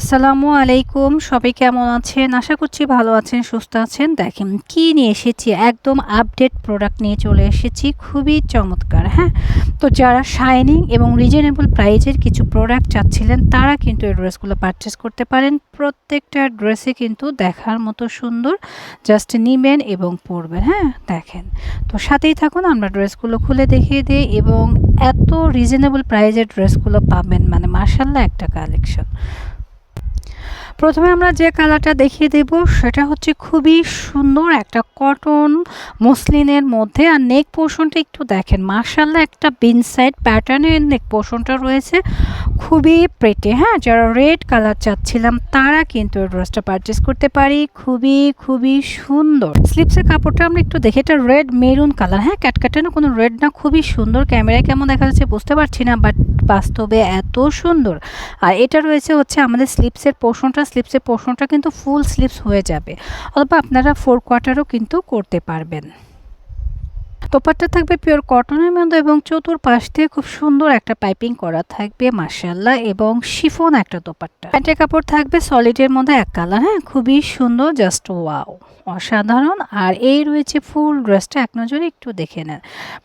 আসসালামু আলাইকুম, সবাই কেমন আছেন? আশা করছি ভালো আছেন, সুস্থ আছেন। দেখেন কি নিয়ে এসেছি? একদম আপডেট প্রোডাক্ট নিয়ে চলে এসেছি, খুবই চমৎকার হ্যাঁ? তো যারা শাইনিং এবং রিজনেবল প্রাইজের কিছু প্রোডাক্ট চাচ্ছিলেন, তারা কিন্তু এই ড্রেসগুলো পারচেস করতে পারেন। প্রত্যেকটা ড্রেসে কিন্তু দেখার মতো সুন্দর জাস্ট নিবেন এবং পরবেন হ্যাঁ? দেখেন, তো সাথেই থাকুন, আমরা ড্রেসগুলো খুলে দেখিয়ে দিই এবং এত রিজনেবল প্রাইজের ড্রেসগুলো পাবেন মানে মার্শাল্লাহ একটা কালেকশন প্রথমে আমরা যে কালারটা দেখিয়ে দেব, সেটা হচ্ছে খুবই সুন্দর একটা কটন মসলিনের মধ্যে। আর নেক পোর্শনটা একটু দেখেন মার্শাল্লাহ একটা বিন সাইড প্যাটার্নের নেক পোর্শনটা রয়েছে। খুবই প্রেটে হ্যাঁ? যারা রেড কালার চাচ্ছিলাম, তারা কিন্তু এই ড্রেসটা পারচেস করতে পারি। খুবই খুবই সুন্দর। স্লিপসের কাপড়টা আমরা একটু দেখি, এটা রেড মেরুন কালার হ্যাঁ? ক্যাটকাটানো কোনো রেড না, খুবই সুন্দর। ক্যামেরায় কেমন দেখা যাচ্ছে বুঝতে পারছি না বাট বাস্তবে এত সুন্দর। আর এটা রয়েছে হচ্ছে আমাদের স্লিপসের পোর্শনটা স্লিপসের পোর্শনটা কিন্তু ফুল স্লিপস হয়ে যাবে। অথবা আপনারা ফোর কোয়ার্টারও কিন্তু করতে পারবেন। দোপাট্টা থাকবে পিওর কটনের মধ্যে এবং চতুর্পাশ দিয়ে খুব সুন্দর একটা পাইপিং করা থাকবে মার্শাল্লাহ এবং শিফন একটা দোপাট্টা প্যান্টের কাপড় থাকবে সলিডের মধ্যে এক কালার হ্যাঁ খুবই সুন্দর, জাস্ট ওয়াও, অসাধারণ। আর এই রয়েছে ফুল ড্রেসটা, এক নজরে একটু দেখে নেন।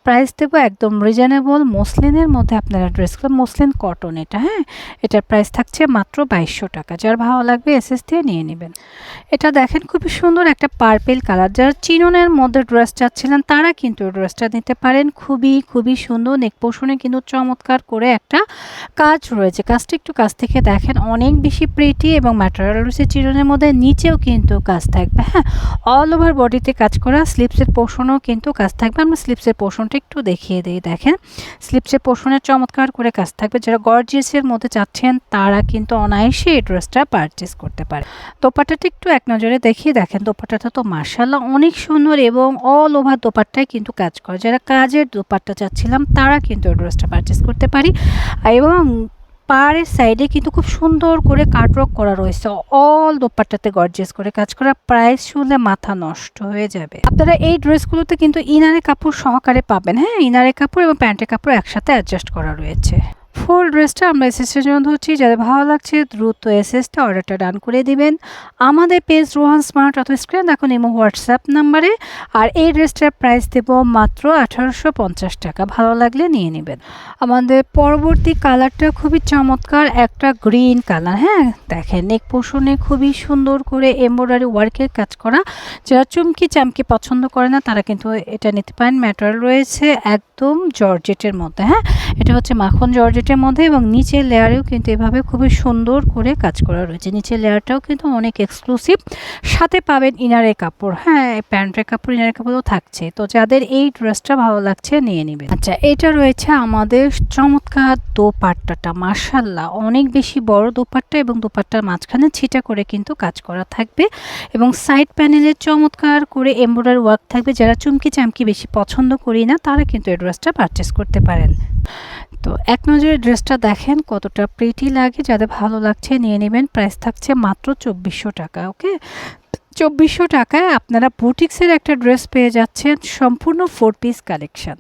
প্রাইস দেবো একদম রিজনেবল, মসলিনের মধ্যে আপনারা ড্রেসগুলো মসলিন কটন এটা হ্যাঁ এটার প্রাইস থাকছে মাত্র বাইশশো টাকা। যার ভালো লাগবে এসএস দিয়ে নিয়ে নেবেন। এটা দেখেন খুবই সুন্দর একটা পার্পেল কালার, যারা চিননের মধ্যে ড্রেস চাচ্ছিলেন, তারা কিন্তু ড্রেসটা নিতে পারেন। খুবই খুবই সুন্দর। নেক পোষণে কিন্তু চমৎকার করে একটা কাজ রয়েছে। কাজটা একটু কাছ থেকে দেখেন। অনেক বেশি প্রিটি এবং ম্যাটেরিয়াল রয়েছে চিরনের মধ্যে। নিচেও কিন্তু কাজ থাকবে হ্যাঁ? অল ওভার বডিতে কাজ করা স্লিপসের পোষণও কিন্তু কাজ থাকবে। আমরা স্লিপসের পোষণটা একটু দেখিয়ে দিই, দেখেন। স্লিপসের পোষণের চমৎকার করে কাজ থাকবে। যারা গর্জিয়াসের মধ্যে চাচ্ছেন, তারা কিন্তু অনায়াসে এই ড্রেসটা পারচেস করতে পারে। দোপাট্টাটা একটু এক নজরে দেখিয়ে দেখেন, দোপাট্টাটা তো মার্শাল্লাহ অনেক সুন্দর এবং অল ওভার দোপাট্টায় কিন্তু কাজ করে। যারা কাজের দোপাট্টা চাচ্ছিলাম, তারা কিন্তু ড্রেসটা পারচেস করতে পারি। এবং পাড়ের সাইডে কিন্তু খুব সুন্দর করে কাটওয়ার্ক করা রয়েছে। অল দোপাট্টাতে গর্জেস করে কাজ করা। প্রাইস শুনলে মাথা নষ্ট হয়ে যাবে। আপনারা এই ড্রেসগুলোতে কিন্তু ইনারে কাপড় সহকারে পাবেন। হ্যাঁ ইনারে কাপড় এবং প্যান্টের কাপড় একসাথে অ্যাডজাস্ট করা রয়েছে। ফুল ড্রেসটা আমরা এসএসের জন্য ধরছি। যাদের ভালো লাগছে, দ্রুত এসএসটা অর্ডারটা ডান করে দিবেন। আমাদের পেজ রোহান স্মার্ট অথবা স্ক্রিন, এখন এমো হোয়াটসঅ্যাপ নাম্বারে। আর এই ড্রেসটার প্রাইস দেব মাত্র আঠারোশো পঞ্চাশ টাকা। ভালো লাগলে নিয়ে নেবেন। আমাদের পরবর্তী কালারটা খুবই চমৎকার। একটা গ্রিন কালার হ্যাঁ? দেখেন, নেক পোষণে খুবই সুন্দর করে এমব্রয়ডারি ওয়ার্কের কাজ করা। যারা চুমকি চামকি পছন্দ করে না, তারা কিন্তু এটা নিতে পারেন। ম্যাটেরিয়াল রয়েছে একদম জর্জেটের মধ্যে হ্যাঁ? এটা হচ্ছে মাখন জর্জেটের মধ্যে এবং নিচের লেয়ারেও কিন্তু এভাবে খুবই সুন্দর করে কাজ করা রয়েছে। নিচের লেয়ারটাও কিন্তু অনেক এক্সক্লুসিভ সাথে পাবেন ইনারের কাপড় হ্যাঁ? প্যান্টের কাপড়, ইনারের কাপড়ও থাকছে। তো যাদের এই ড্রেসটা ভালো লাগছে নিয়ে নেবেন। আচ্ছা এটা রয়েছে আমাদের চমৎকার দোপাট্টাটা মার্শাল্লাহ অনেক বেশি বড় দোপাট্টা এবং দোপাট্টার মাঝখানে ছিটা করে কিন্তু কাজ করা থাকবে এবং সাইড প্যানেলের চমৎকার করে এমব্রয়ডারি ওয়ার্ক থাকবে। যারা চুমকি চামকি বেশি পছন্দ করি না, তারা কিন্তু এই ড্রেসটা পারচেস করতে পারেন। তো এক নজরে ড্রেসটা দেখেন, কতটা প্রিটি লাগে, যাদের ভালো লাগছে নিয়ে নেবেন। প্রাইস থাকছে মাত্র চব্বিশশো টাকা ওকে চব্বিশশো টাকায় আপনারা বুটিক্সের একটা ড্রেস পেয়ে যাচ্ছেন, সম্পূর্ণ ফোর পিস কালেকশন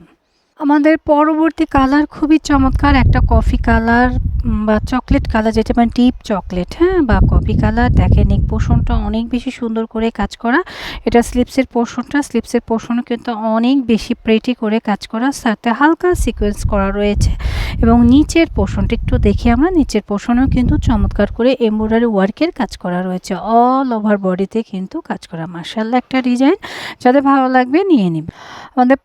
আমাদের পরবর্তী কালার খুবই চমৎকার, একটা কফি কালার বা চকলেট কালার যেটা মানে ডিপ চকলেট হ্যাঁ বা কফি কালার দেখেন এই পোষণটা অনেক বেশি সুন্দর করে কাজ করা। এটা স্লিপসের পোষণটা স্লিপসের পোষণও কিন্তু অনেক বেশি প্রেটি করে কাজ করা। সাথে হালকা সিকোয়েন্স করা রয়েছে এবং নিচের পোষণটা একটু দেখি আমরা। নিচের পোষণেও কিন্তু চমৎকার করে এমব্রয়ডারি ওয়ার্কের কাজ করা রয়েছে। অল ওভার বডিতে কিন্তু কাজ করা। মার্শাল্লাহ একটা ডিজাইন যাদের ভালো লাগবে নিয়ে নিবে। আমাদের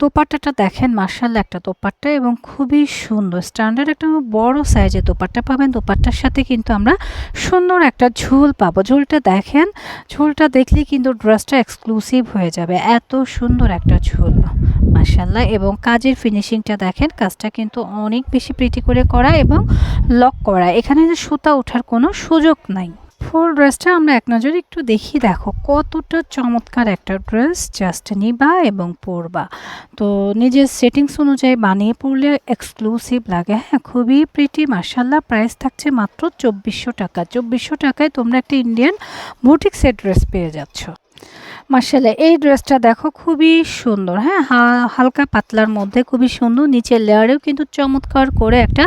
দোপাট্টাটা দেখেন। মার্শাল্লাহ একটা দোপাট্টা এবং খুবই সুন্দর। স্ট্যান্ডার্ড একটা বড় সাইজের দোপাট্টা পাবেন। দোপাট্টার সাথে কিন্তু আমরা সুন্দর একটা ঝুল পাবো। ঝুলটা দেখেন, ঝুলটা দেখলেই কিন্তু ড্রেসটা এক্সক্লুসিভ হয়ে যাবে। এত সুন্দর একটা ঝুল মার্শাল্লাহ এবং কাজের ফিনিশিংটা দেখেন, কাজটা কিন্তু অনেক বেশি প্রিটি করে করা এবং লক করা। এখানে সুতা ওঠার কোনো সুযোগ নাই। ফুল ড্রেসটা আমরা এক নজরে একটু দেখি। দেখো, কতটা চমৎকার একটা ড্রেস জাস্ট নিবা এবং পরবা। তো নিজের সেটিংস অনুযায়ী বানিয়ে পড়লে এক্সক্লুসিভ লাগে। হ্যাঁ খুবই প্রিটি মার্শাল্লাহ প্রাইস থাকছে মাত্র চব্বিশশো টাকা। চব্বিশশো টাকায় তোমরা একটা ইন্ডিয়ান বুটিক সেট ড্রেস পেয়ে যাচ্ছ। মার্শাল্লাহ এই ড্রেসটা দেখো খুবই সুন্দর হ্যাঁ? হালকা পাতলার মধ্যে খুবই সুন্দর, নিচের লেয়ারেও কিন্তু চমৎকার করে একটা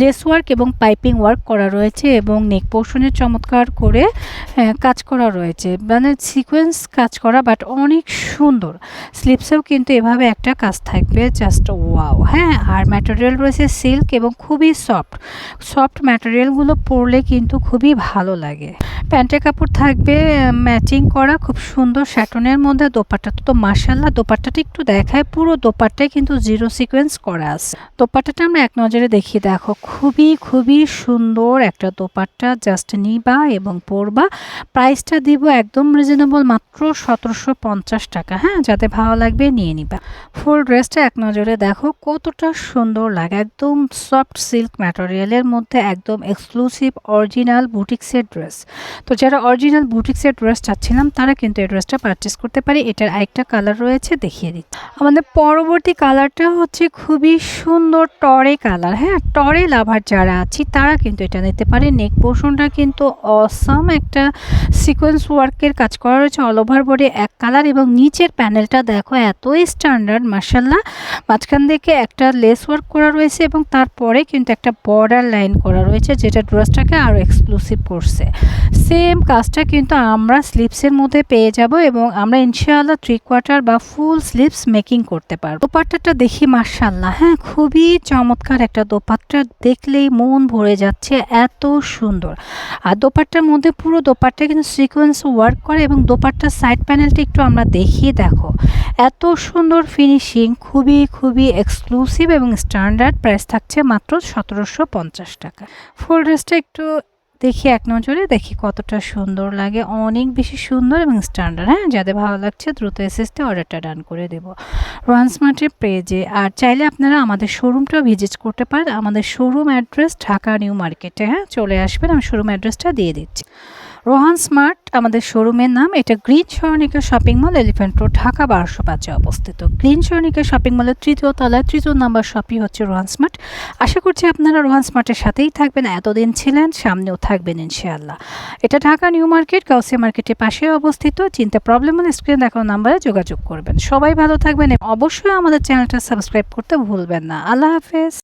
লেস ওয়ার্ক এবং পাইপিং ওয়ার্ক করা রয়েছে এবং নেক পোর্শনে চমৎকার করে কাজ করা রয়েছে। মানে সিকোয়েন্স কাজ করা বাট অনেক সুন্দর। স্লিপসেও কিন্তু এভাবে একটা কাজ থাকবে জাস্ট ওয়াও হ্যাঁ? আর ম্যাটেরিয়াল রয়েছে সিল্ক এবং খুবই সফট সফট ম্যাটেরিয়ালগুলো পরলে কিন্তু খুবই ভালো লাগে। প্যান্টের কাপড় থাকবে ম্যাচিং করা, খুব সুন্দর স্যাটনের মধ্যে দোপাট্টাটা তো মার্শাল্লাহ দোপাট্টাটা একটু দেখায়, পুরো দোপাট্টায় কিন্তু জিরো সিকোয়েন্স করা আছে। দোপাট্টাটা আমরা এক নজরে দেখি, দেখো, খুবই খুবই সুন্দর একটা দোপাট্টা জাস্ট নিবা এবং পরবা। প্রাইসটা দিব একদম রিজনেবল মাত্র সতেরোশো পঞ্চাশ টাকা হ্যাঁ? যাতে ভালো লাগবে নিয়ে নিবা। ফুল ড্রেসটা এক নজরে দেখো, কতটা সুন্দর লাগে। একদম সফট সিল্ক ম্যাটেরিয়ালের মধ্যে একদম এক্সক্লুসিভ অরিজিনাল বুটিক্সের ড্রেস তো যারা অরিজিনাল বুটিক্সের ড্রেস চাচ্ছিলাম, তারা কিন্তু এই ড্রেসটা পারচেস করতে পারি, এটার আরেকটা কালার রয়েছে, দেখিয়ে দিচ্ছি। আমাদের পরবর্তী কালারটা হচ্ছে খুবই সুন্দর টরে কালার হ্যাঁ? টরে লাভার যারা আছি, তারা কিন্তু এটা নিতে পারে। নেক পোর্শনটা কিন্তু অসাম একটা সিকোয়েন্স ওয়ার্কের কাজ করা রয়েছে অল ওভার বডি এক কালার এবং নিচের প্যানেলটা দেখো, এতই স্ট্যান্ডার্ড মার্শাল্লাহ মাঝখান থেকে একটা লেস ওয়ার্ক করা রয়েছে এবং তারপরে কিন্তু একটা বর্ডার লাইন করা রয়েছে, যেটা ড্রেসটাকে আরও এক্সক্লুসিভ করছে। সেম কাজটা কিন্তু আমরা স্লিপসের মধ্যে পেয়ে যাব এবং আমরা ইনশাআল্লাহ থ্রি কোয়ার্টার বা ফুল স্লিপস মেকিং করতে পারব। দোপাট্টাটা দেখি মার্শাল্লাহ হ্যাঁ খুবই চমৎকার একটা দোপাট্টা। দেখলেই মন ভরে যাচ্ছে, এত সুন্দর। আর দোপাট্টার মধ্যে পুরো দোপাট্টা কিন্তু সিকোয়েন্স ওয়ার্ক করে এবং দোপাট্টার সাইড প্যানেলটি একটু আমরা দেখিয়ে দেখো। এত সুন্দর ফিনিশিং খুবই খুবই এক্সক্লুসিভ এবং স্ট্যান্ডার্ড প্রাইস থাকছে মাত্র সতেরোশো পঞ্চাশ টাকা। ফুল ড্রেসটা একটু দেখি এক নজরে, দেখি কতটা সুন্দর লাগে। অনেক বেশি সুন্দর এবং স্ট্যান্ডার্ড হ্যাঁ? যাদের ভালো লাগছে দ্রুত এসএসতে অর্ডারটা ডান করে দেবো। রোয়ান স্মার্টের পেজে আর চাইলে আপনারা আমাদের শোরুমটাও ভিজিট করতে পারেন। আমাদের শোরুম অ্যাড্রেস ঢাকা নিউ মার্কেটে হ্যাঁ? চলে আসবেন। আমি শোরুম অ্যাড্রেসটা দিয়ে দিচ্ছি। রোহান স্মার্ট, আমাদের শোরুমের নাম, এটা green সরণিকা shopping mall, Elephant Road, Dhaka বারোশো পাঁচে অবস্থিত। গ্রিন সরণিকা শপিং মলের তৃতীয় তলায়, তৃতীয় নাম্বার শপই হচ্ছে রোহান স্মার্ট। আশা করছি আপনারা রোহান স্মার্টের সাথেই থাকবেন, এতদিন ছিলেন, সামনেও থাকবেন ইনশাআল্লাহ। এটা ঢাকা নিউ মার্কেট, গাউসিয়া মার্কেটের পাশে অবস্থিত, চিন্তা প্রবলেম হলে স্ক্রিন দেখানো নাম্বারে যোগাযোগ করবেন। সবাই ভালো থাকবেন অবশ্যই আমাদের চ্যানেলটা সাবস্ক্রাইব করতে ভুলবেন না। আল্লাহ হাফেজ।